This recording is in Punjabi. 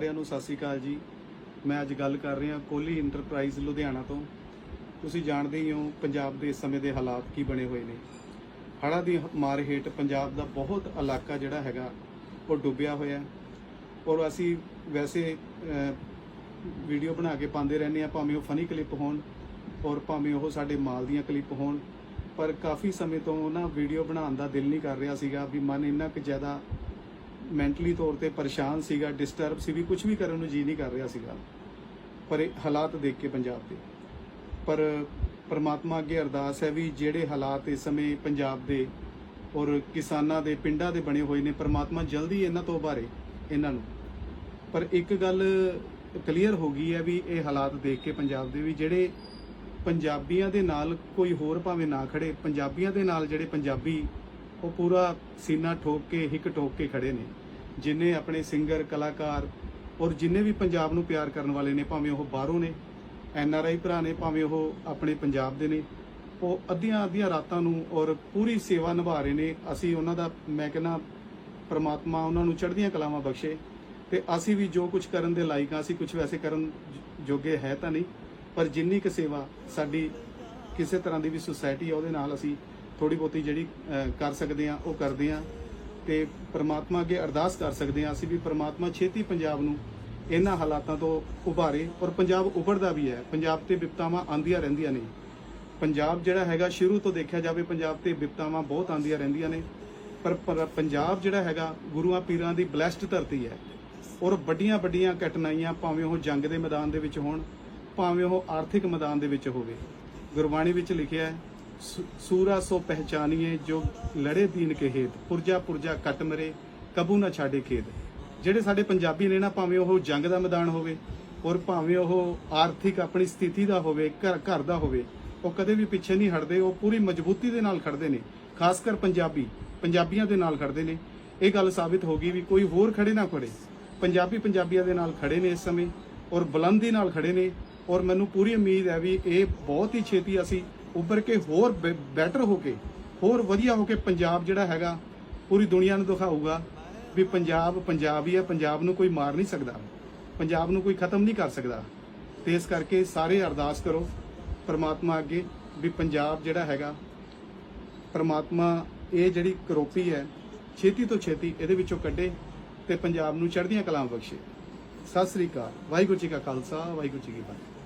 ਸਾਰਿਆਂ ਨੂੰ ਸਤਿ ਸ੍ਰੀ ਅਕਾਲ ਜੀ। ਮੈਂ ਅੱਜ ਗੱਲ ਕਰ ਰਿਹਾ ਕੋਹਲੀ ਇੰਟਰਪ੍ਰਾਈਜ਼ ਲੁਧਿਆਣਾ ਤੋਂ। ਤੁਸੀਂ ਜਾਣਦੇ ਹੀ ਹੋ ਪੰਜਾਬ ਦੇ ਇਸ ਸਮੇਂ ਦੇ ਹਾਲਾਤ ਕੀ ਬਣੇ ਹੋਏ ਨੇ। ਹੜ੍ਹਾਂ ਦੀ ਮਾਰ ਹੇਠ ਪੰਜਾਬ ਦਾ ਬਹੁਤ ਇਲਾਕਾ ਜਿਹੜਾ ਹੈਗਾ, ਉਹ ਡੁੱਬਿਆ ਹੋਇਆ ਔਰ ਅਸੀਂ ਵੈਸੇ ਵੀਡੀਓ ਬਣਾ ਕੇ ਪਾਉਂਦੇ ਰਹਿੰਦੇ ਆ ਭਾਵੇਂ ਉਹ ਫਨੀ ਕਲਿੱਪ ਹੋਣ ਔਰ ਭਾਵੇਂ ਉਹ ਸਾਡੇ ਮਾਲ ਦੀਆਂ ਕਲਿੱਪ ਹੋਣ। ਪਰ ਕਾਫੀ ਸਮੇਂ ਤੋਂ ਨਾ ਵੀਡੀਓ ਬਣਾਉਣ ਦਾ ਦਿਲ ਨਹੀਂ ਕਰ ਰਿਹਾ ਸੀਗਾ ਵੀ ਮਨ ਇੰਨਾ ਕੁ ਜ਼ਿਆਦਾ ਮੈਂਟਲੀ ਤੌਰ ਤੇ ਪਰੇਸ਼ਾਨ ਸੀਗਾ ਡਿਸਟਰਬ ਸੀ, ਵੀ ਕੁਝ ਵੀ ਕਰਨ ਨੂੰ ਜੀ ਨਹੀਂ ਕਰ ਰਿਹਾ ਸੀਗਾ। ਪਰ ਇਹ ਹਾਲਾਤ ਦੇਖ ਕੇ ਪੰਜਾਬ ਦੇ। ਪਰ ਪ੍ਰਮਾਤਮਾ ਅੱਗੇ ਅਰਦਾਸ ਹੈ ਵੀ ਜਿਹੜੇ ਹਾਲਾਤ ਇਸ ਸਮੇਂ ਪੰਜਾਬ ਦੇ ਔਰ ਕਿਸਾਨਾਂ ਦੇ, ਪਿੰਡਾਂ ਦੇ ਬਣੇ ਹੋਏ ਨੇ, ਪਰਮਾਤਮਾ ਜਲਦੀ ਇਹਨਾਂ ਤੋਂ ਉਭਾਰੇ ਇਹਨਾਂ ਨੂੰ। ਪਰ ਇੱਕ ਗੱਲ ਕਲੀਅਰ ਹੋ ਗਈ ਹੈ ਵੀ ਇਹ ਹਾਲਾਤ ਦੇਖ ਕੇ ਪੰਜਾਬ ਦੇ ਵੀ ਜਿਹੜੇ ਪੰਜਾਬੀਆਂ ਦੇ ਨਾਲ ਕੋਈ ਹੋਰ ਭਾਵੇਂ ਨਾ ਖੜੇ, ਪੰਜਾਬੀਆਂ ਦੇ ਨਾਲ ਜਿਹੜੇ ਪੰਜਾਬੀ, ਉਹ ਪੂਰਾ ਸੀਨਾ ਠੋਕ ਕੇ, ਹਿੱਕ ਠੋਕ ਕੇ ਖੜੇ ਨੇ। ਜਿਨੇ ਆਪਣੇ ਸਿੰਗਰ, ਕਲਾਕਾਰ ਔਰ ਜਿੰਨੇ ਵੀ ਪੰਜਾਬ ਨੂੰ ਪਿਆਰ ਕਰਨ ਵਾਲੇ ਨੇ, ਭਾਵੇਂ ਉਹ ਬਾਹਰੋਂ ਨੇ, ਐਨ ਆਰ ਆਈ ਭਰਾ ਨੇ, ਭਾਵੇਂ ਉਹ ਆਪਣੇ ਪੰਜਾਬ ਦੇ ਨੇ, ਉਹ ਅੱਧੀਆਂ ਅੱਧੀਆਂ ਰਾਤਾਂ ਨੂੰ ਔਰ ਪੂਰੀ ਸੇਵਾ ਨਿਭਾ ਰਹੇ ਨੇ। ਅਸੀਂ ਉਹਨਾਂ ਦਾ, ਮੈਂ ਕਹਿੰਦਾ, ਪ੍ਰਮਾਤਮਾ ਉਹਨਾਂ ਨੂੰ ਚੜ੍ਹਦੀਆਂ ਕਲਾਵਾਂ ਬਖਸ਼ੇ ਤੇ ਅਸੀਂ ਵੀ ਜੋ ਕੁਝ ਕਰਨ ਦੇ ਲਾਇਕ ਆ ਅਸੀਂ ਕੁਝ ਵੈਸੇ ਕਰਨ ਜੋਗੇ ਹੈ ਤਾਂ ਨਹੀਂ, ਪਰ ਜਿੰਨੀ ਕੁ ਸੇਵਾ ਸਾਡੀ ਕਿਸੇ ਤਰ੍ਹਾਂ ਦੀ ਵੀ ਸੁਸਾਇਟੀ ਆ, ਉਹਦੇ ਨਾਲ ਅਸੀਂ ਥੋੜੀ ਬਹੁਤੀ ਜਿਹੜੀ ਕਰ ਸਕਦੇ ਆ ਉਹ ਕਰਦੇ ਆ ਤੇ ਪ੍ਰਮਾਤਮਾ ਅੱਗੇ ਅਰਦਾਸ ਕਰ ਸਕਦੇ ਹਾਂ ਅਸੀਂ ਵੀ ਪ੍ਰਮਾਤਮਾ ਛੇਤੀ ਪੰਜਾਬ ਨੂੰ ਇਹਨਾਂ ਹਾਲਾਤਾਂ ਤੋਂ ਉਭਾਰੇ ਔਰ ਪੰਜਾਬ ਉਭਰਦਾ ਵੀ ਹੈ। ਪੰਜਾਬ ਤੇ ਵਿਪਤਾਵਾਂ ਆਂਦੀਆਂ ਰਹਿੰਦੀਆਂ ਨੇ। ਪੰਜਾਬ ਜਿਹੜਾ ਹੈਗਾ ਸ਼ੁਰੂ ਤੋਂ ਦੇਖਿਆ ਜਾਵੇ ਪੰਜਾਬ ਤੇ ਵਿਪਤਾਵਾਂ ਬਹੁਤ ਆਂਦੀਆਂ ਰਹਿੰਦੀਆਂ ਨੇ। ਪਰ ਪੰਜਾਬ ਜਿਹੜਾ ਹੈਗਾ ਗੁਰੂਆਂ ਪੀਰਾਂ ਦੀ ਬਲੈਸਡ ਧਰਤੀ ਹੈ ਔਰ ਵੱਡੀਆਂ ਵੱਡੀਆਂ ਕਠਿਨਾਈਆਂ ਭਾਵੇਂ ਉਹ ਜੰਗ ਦੇ ਮੈਦਾਨ ਦੇ ਵਿੱਚ ਹੋਣ, ਭਾਵੇਂ ਉਹ ਆਰਥਿਕ ਮੈਦਾਨ ਦੇ ਵਿੱਚ ਹੋਵੇ। ਗੁਰਬਾਣੀ ਵਿੱਚ ਲਿਖਿਆ ਹੈ ਸੂਰਾ ਸੋ ਪਹਿਚਾਨੀਏ ਜੋ ਲੜੇ ਦੀਨ ਕੇ ਹੇਤ, ਪੁਰਜਾ ਪੁਰਜਾ ਕੱਟ ਮਰੇ, ਕਬੂ ਨਾ ਛਾੜੇ ਖੇਤ। ਜਿਹੜੇ ਸਾਡੇ ਪੰਜਾਬੀ ਨੇ ਨਾ, ਭਾਵੇਂ ਉਹ ਜੰਗ ਦਾ ਮੈਦਾਨ ਹੋਵੇ, ਔਰ ਭਾਵੇਂ ਉਹ ਆਰਥਿਕ ਆਪਣੀ ਸਥਿਤੀ ਦਾ ਹੋਵੇ, ਘਰ ਘਰ ਦਾ ਹੋਵੇ, ਉਹ ਕਦੇ ਵੀ ਪਿੱਛੇ ਨਹੀਂ ਹਟਦੇ, ਉਹ ਪੂਰੀ ਮਜ਼ਬੂਤੀ ਦੇ ਨਾਲ ਖੜਦੇ ਨੇ। ਖਾਸ ਕਰ ਪੰਜਾਬੀ, ਪੰਜਾਬੀਆਂ ਦੇ ਨਾਲ ਖੜਦੇ ਨੇ। ਇਹ ਗੱਲ ਸਾਬਿਤ ਹੋ ਗਈ ਵੀ ਕੋਈ ਹੋਰ ਖੜੇ ਨਾ ਖੜੇ। ਪੰਜਾਬੀ ਪੰਜਾਬੀਆਂ ਦੇ ਨਾਲ ਖੜੇ ਨੇ ਇਸ ਸਮੇਂ, ਔਰ ਬੁਲੰਦੀ ਨਾਲ ਖੜੇ ਨੇ, ਔਰ ਮੈਨੂੰ ਪੂਰੀ ਉਮੀਦ ਹੈ ਵੀ ਇਹ ਬਹੁਤ ਹੀ ਛੇਤੀ ਅਸੀਂ ਉੱਭਰ ਕੇ ਹੋਰ ਬੈਟਰ ਹੋ ਕੇ, ਹੋਰ ਵਧੀਆ ਹੋ ਕੇ ਪੰਜਾਬ ਜਿਹੜਾ ਹੈਗਾ, ਪੂਰੀ ਦੁਨੀਆ ਨੂੰ ਦਿਖਾਊਗਾ ਵੀ ਪੰਜਾਬ ਪੰਜਾਬ ਹੀ ਹੈ ਪੰਜਾਬ ਨੂੰ ਕੋਈ ਮਾਰ ਨਹੀਂ ਸਕਦਾ, ਪੰਜਾਬ ਨੂੰ ਕੋਈ ਖਤਮ ਨਹੀਂ ਕਰ ਸਕਦਾ। ਤੇ ਇਸ ਕਰਕੇ ਸਾਰੇ ਅਰਦਾਸ ਕਰੋ ਪਰਮਾਤਮਾ ਅੱਗੇ ਵੀ ਪੰਜਾਬ ਜਿਹੜਾ ਹੈਗਾ, ਪਰਮਾਤਮਾ ਇਹ ਜਿਹੜੀ ਕਰੋਪੀ ਹੈ, ਛੇਤੀ ਤੋਂ ਛੇਤੀ ਇਹਦੇ ਵਿੱਚੋਂ ਕੱਢੇ ਤੇ ਪੰਜਾਬ ਨੂੰ ਚੜ੍ਹਦੀਆਂ ਕਲਾਮ ਬਖਸ਼ੇ। ਸਤਿ ਸ੍ਰੀ ਅਕਾਲ। ਵਾਹਿਗੁਰੂ ਜੀ ਕਾ ਖਾਲਸਾ, ਵਾਹਿਗੁਰੂ ਜੀ ਕੀ ਫਤਿਹ।